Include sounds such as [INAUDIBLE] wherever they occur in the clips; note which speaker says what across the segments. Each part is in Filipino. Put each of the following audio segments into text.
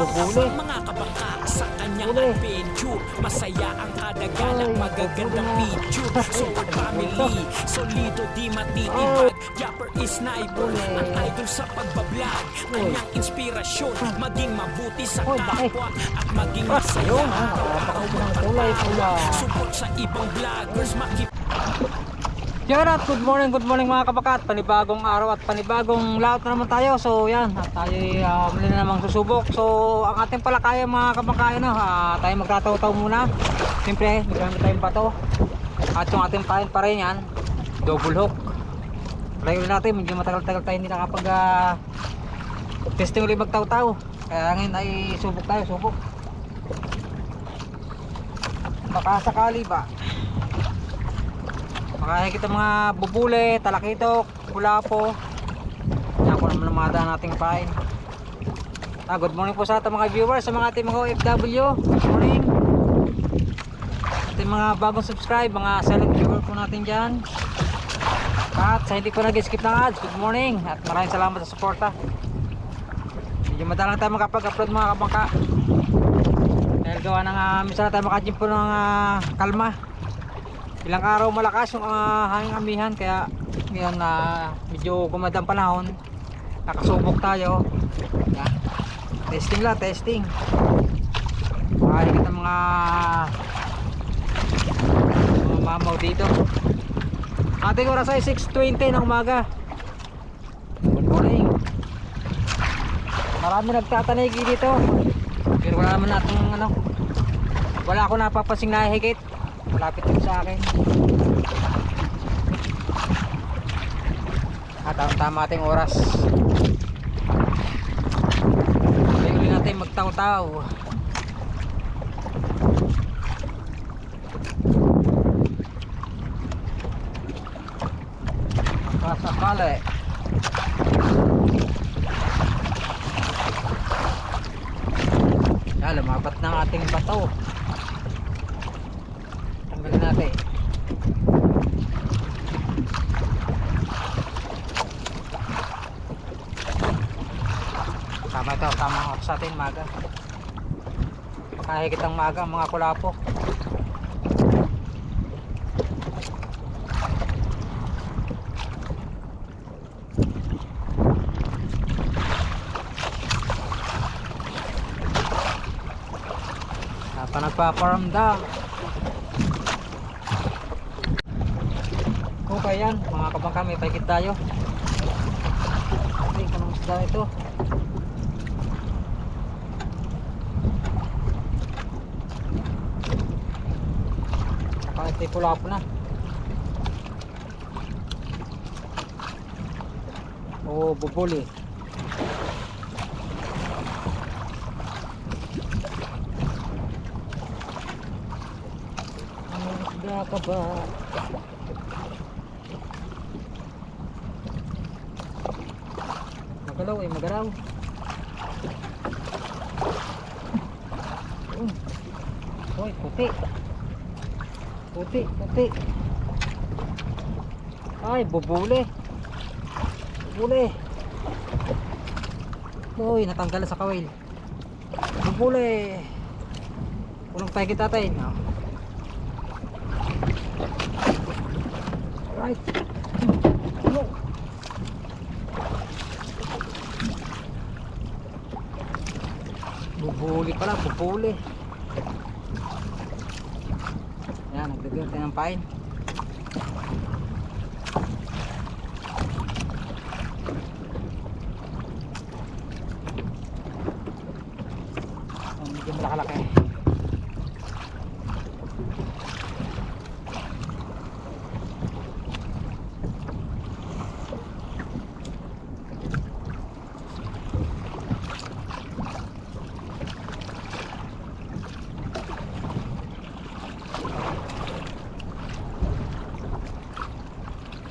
Speaker 1: bubuli.
Speaker 2: Mga kabangka sa kanyang adventure Masaya ang kada galang
Speaker 1: Ay,
Speaker 2: magagandang picture Sword family, solido di matitibag Japper is sniper, ang idol sa pagbablog. Kanyang inspirasyon, maging mabuti sa kapwa. At maging masaya
Speaker 1: ah, napakaupo ng kulay. Pula.
Speaker 2: Support sa ibang vloggers,
Speaker 1: Shoutout, good morning, good morning mga kabakat. Panibagong araw at panibagong na naman tayo. So yan, at tayo uh, muli na namang susubok. So ang ating palakaya mga kabakaya no, ah, Tayo magtataw-taw muna. Siyempre, may gamit tayong bato. At yung ating pain pa rin yan Double hook. Ulit natin, medyo matagal-tagal tayo hindi nakapag uh, Testing ulit magtaw-taw. Kaya ngayon ay subok tayo, subok. Baka sakali ba Makakita mga bubule, talakitok, pulapo. Yan po naman lumada nating pain. Ah, good morning po sa ating mga viewers, sa mga ating mga OFW. Good morning. Ating mga bagong subscribe, mga silent viewer po natin dyan. At sa hindi po nag-skip ng ads, good morning. At maraming salamat sa suporta. Medyo madalang tayo makapag-upload mga kabangka. Dahil gawa ng uh, minsan na tayo makajim po ng ah, kalma ilang araw malakas yung uh, hanging amihan kaya ngayon na medyo gumadang panahon. Nakasubok tayo. Yan. testing lang testing. Makakita ng mga mga mamaw dito. Ating oras ay 6.20 ng umaga. Good morning. Marami nagtatanigi dito. Pero wala naman natin ano wala ako napapasing nahihigit malapit yun sa akin. At ang tama ating oras. Kaya uli natin magtaw-taw. Kasakali yan lumabat ng ating bato tanggalin natin tama ito tamang oras makahigit ang ang mga kulapo. Pa nagpaparamdam okay yan mga kabangka may paikit tayo. Okay kanong isda ito ay pula-po na o bubuli Ano isda ka ba? Magalaw eh, magalaw. Um. Hoy, puti. Puti, puti. Ay, bubule. Bubule. Uy, natanggal sa kawil. Bubule. Unang tayo kita tayo. No? Right. No. Bubuli pala, bubuli. Yan, tayo ng pain. Oh, medyo malakalaki.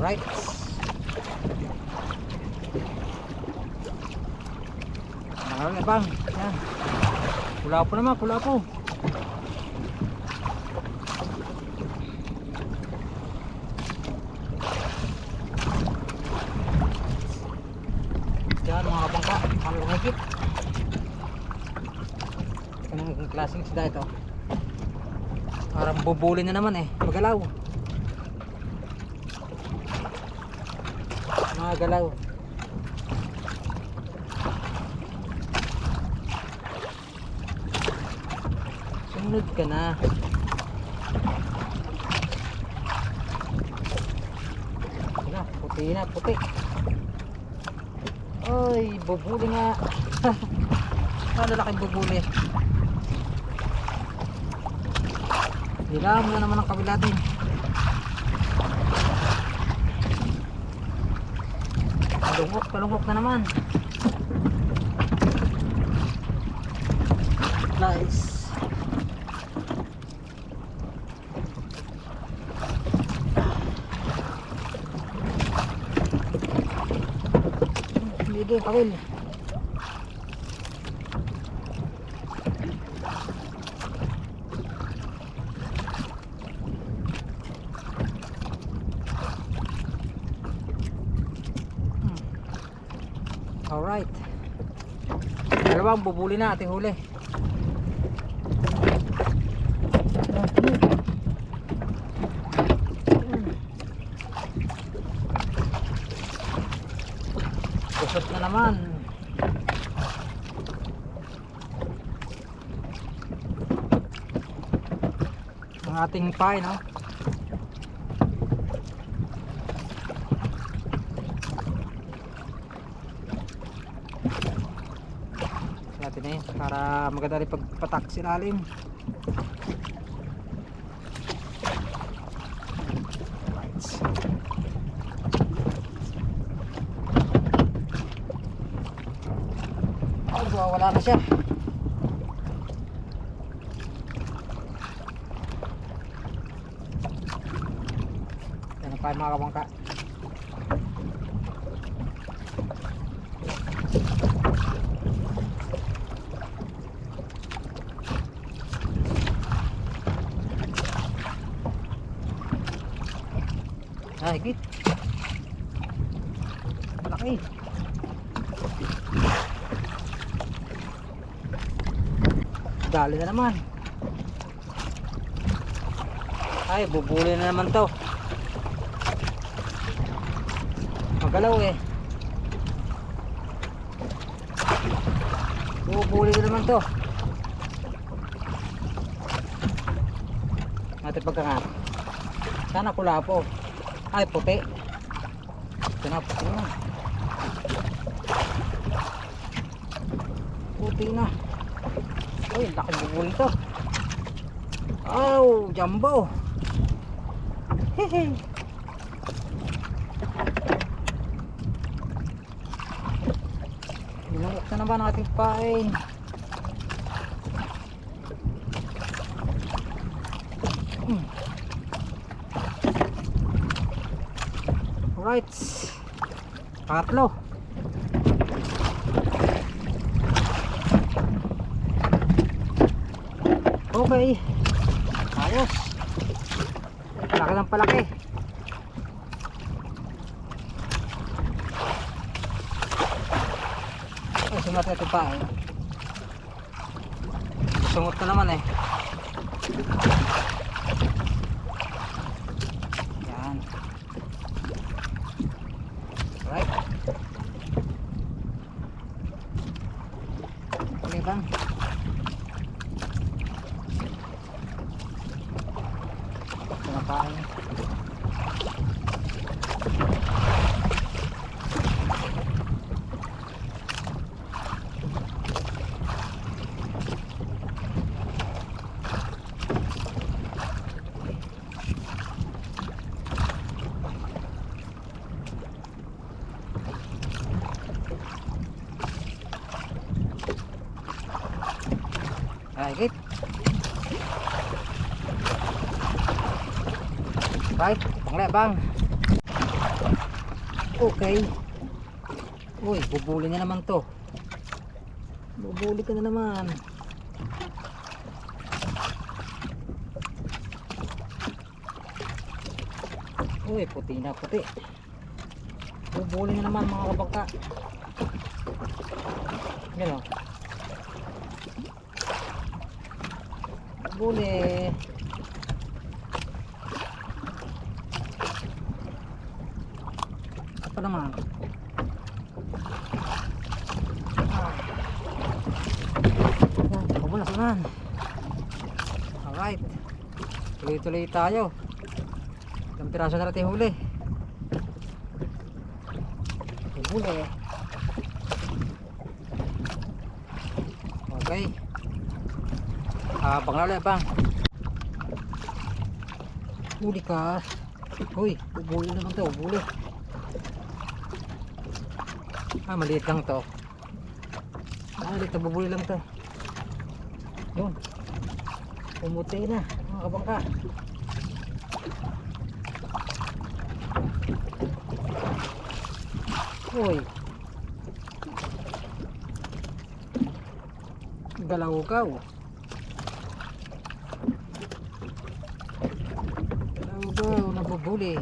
Speaker 1: Right. Meron na bang? Yan. Pula po naman, pula po. Yan mga kabangka, malungagit. Anong klaseng isda ito? Parang bubuli na naman eh. Magalaw. Mga galaw. Sumunod ka na. Na, puti na, puti. Ay, bubuli nga. [LAUGHS] Ano laking bubuli. Hilahan mo na naman ang kabila din. Palungkok, palungkok na naman. Nice. Hindi din, kawil. Alright. Dalawang bubuli na ating huli. Kusot na naman. Ang ating pie, no? natin eh para maganda rin pagpatak sa ilalim ay wala na siya. Yan pa mga kabangka Ah, higit. Malaki. Dali na naman. Ay, bubuli na naman to. Magalaw eh. Bubuli na naman to. Natin pagkangat. Sana kula po. Ay, puti. Ito na, puti na. Puti na. Uy, laki bubuli to. Oh, jumbo. Hehe. Binungok na naman ang ating pain. Hmm. Alright. Pangatlo. Okay. Ayos. Laki ng palaki. Ay, sungat na ito pa eh. Sungot na naman eh. Yan. Right. Okay bang? Pinakain. Ay, git. Right, panglebang. Okay. Uy, bubuli na naman to. Bubuli ka na naman. Uy, puti na puti. Bubuli na naman mga kabangka. Yan bubuli. Apa naman? Ah. Yan, bubula naman. Alright. Tuloy-tuloy tayo. Ilang piraso na natin huli. Huli. Okay. Ah, bang lalo bang. Huli ka. Uy, bubuli naman to, bubuli. Ah, maliit lang to. Ah, maliit na bubuli lang to. Yun. Pumuti na, mga kabangka. Uy. Galawgaw. Galawgaw, nabubuli.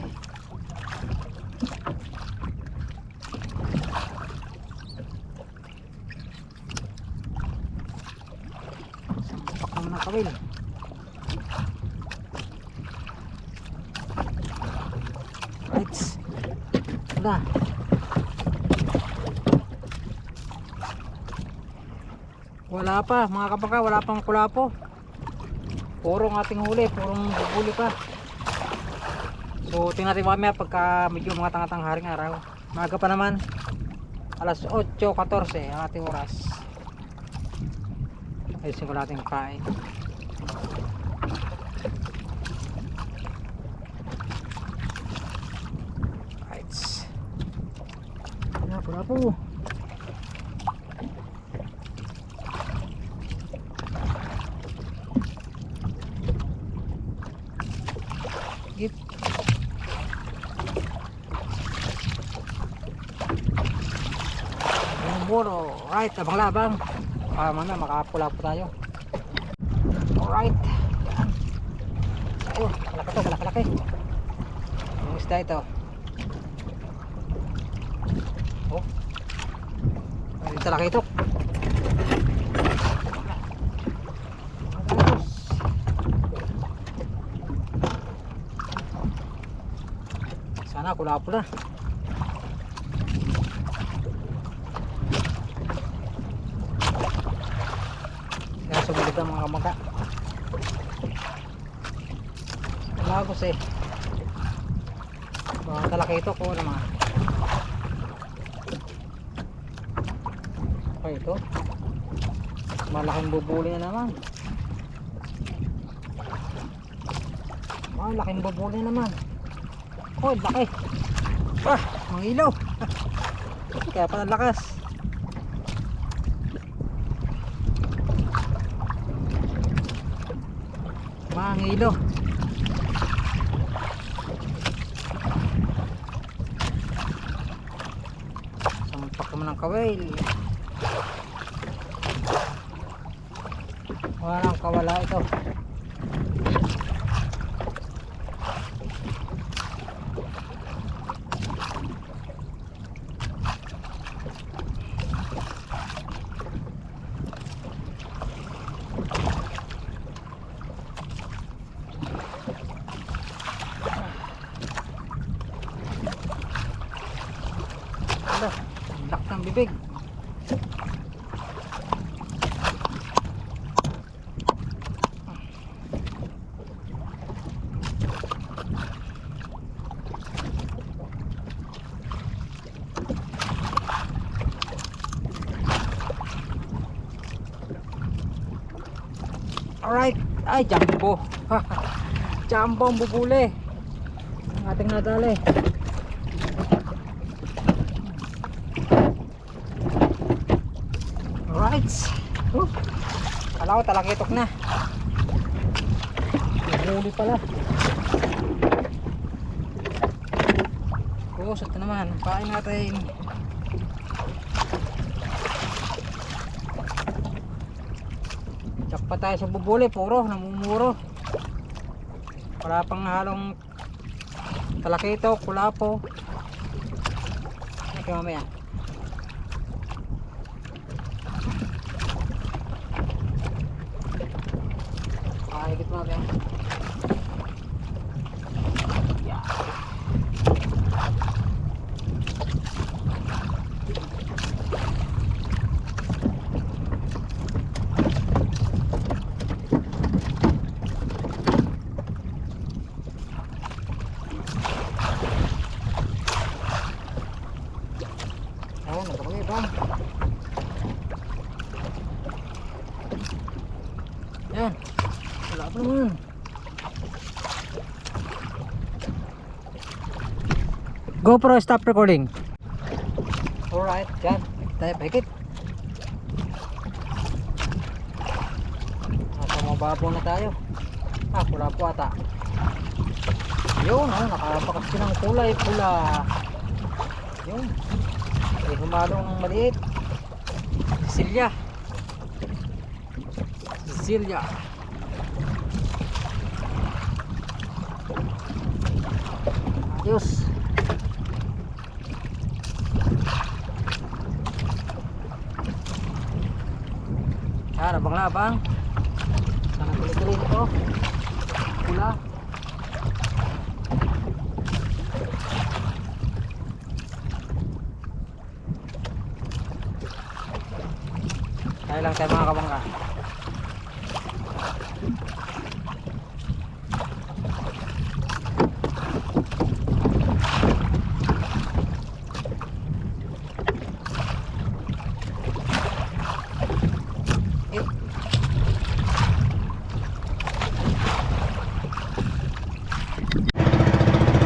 Speaker 1: Sampak ang kawil. Right. Wala. Pa, mga kapaka, wala pang kulapo. Purong ating huli, purong bubuli pa. So, tingnan natin mamaya pagka medyo mga tangatang haring araw. Maga pa naman. Alas 8.14 ang ating oras. Ayusin ko natin kain. Right. Wala po. Buro. Right, abang-labang. Para mamaya makapula po tayo. Alright. Yan. Oh, malaki to, malaki laki. Yung isda ito. Oh. Ay, Dito laki ito. Agos. Sana pula-pula. Kaya sumunod ang mga kamangka. Lagos eh. Mga talaki ito ko naman. Okay ito. Malaking bubuli na naman. Malaking bubuli na naman. Oh, laki. Ah, mga ilaw. [LAUGHS] Kaya pala lakas. Ilaw. Sampak naman ng kawil. Walang kawala ito. Ala, lak ng bibig. Alright, ay jumbo. Jumbo ang bubuli. Ang ating nadali. Alright. Uh, Kala ko talakitok na. Huli pala. Kusot na naman. Pain natin. Tsak pa tayo sa bubuli. Puro. Namumuro. Wala pang halong talakitok, kulapo. Okay mamaya. Nakahigit mo yan. Yeah. Ayun, nagpapagay ba? Yan. Wala pa naman. GoPro stop recording. Alright, yan. Tayo, bakit? Nasa mababaw na tayo. Ah, pula po ata. Yun, oh, nakapakas ng kulay pula. Yun. May humalo ng maliit. Cecilia. Cecilia. Adios. Labang-labang. Sana tuloy-tuloy nito. Pula. Kaya lang tayo mga kabangka. Eh.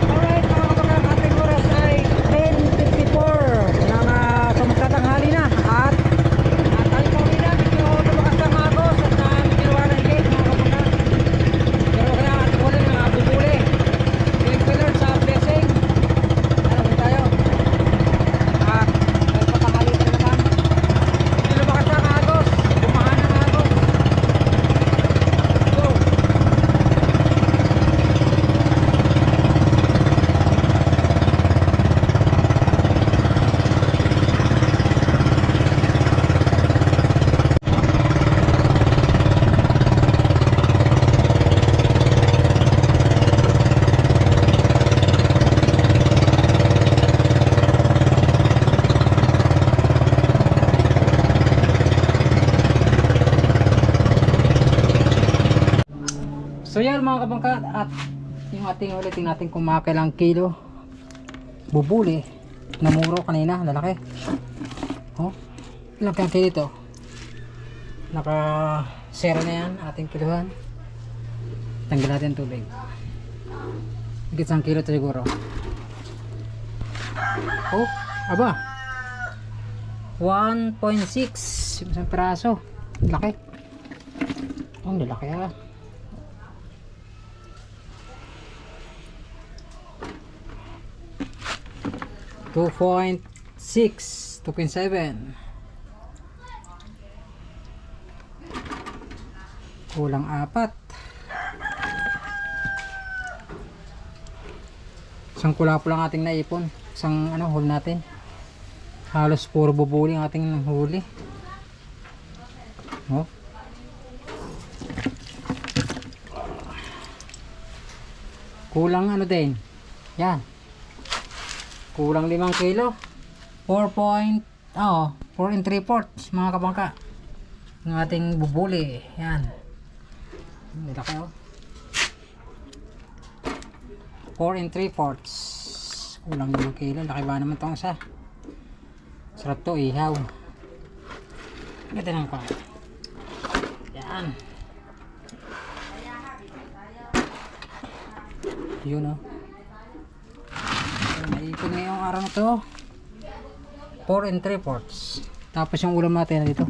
Speaker 1: Alright mga kabangka, ang ating oras ay 10.54 ng uh, pamagkatanghali na at at tayo pa uwi na, medyo lumakas ang agos at uh, medyo ginawa ng gate mga kabangka. Pero kaya ating huli ng uh, bubuli. Feeling pillar sa blessing. Ano kung tayo? At may patanghali na naman. Medyo lumakas ang agos. Bumahan ang agos. Go! So yan mga kabangka at yung ating ulitin natin kumakailang kilo. Bubuli. Na muro kanina lalaki oh ilang kang kilo ito naka zero na yan ating kiluhan. Tanggal natin tubig. Higit isang kilo ito siguro. Oh aba. 1.6 isang piraso. Laki. Ang lalaki ah 2.6 2.7 kulang apat. Isang kulapo lang ating naipon. Isang ano huli natin. Halos puro bubuli ang ating huli. Oh. Kulang ano din. Yan kulang 5 kilo. 4 point oh 4 and 3 fourths mga kabangka. Ng ating bubuli yan. Nila kayo 4 and 3 fourths. Kulang 5 kilo. Laki ba naman itong isa? Sarap to ihaw. Ganda ng pa yan. Yun oh Na to. 4 and 3 fourths. Tapos yung ulam natin dito?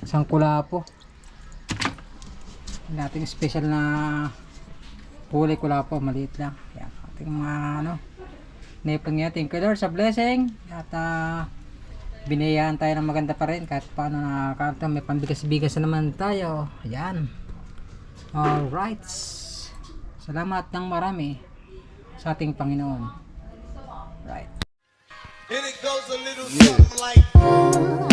Speaker 1: Isang kulapo. Yung ating special na kulay kulapo maliit lang. Yan ating mga ano ngayon thank you Lord sa blessing. At uh, binayaan tayo ng maganda pa rin. Kahit paano nakakanta may pambigas-bigas na naman tayo. Yan. Alright salamat ng marami sa ating Panginoon
Speaker 3: And it goes a little something like.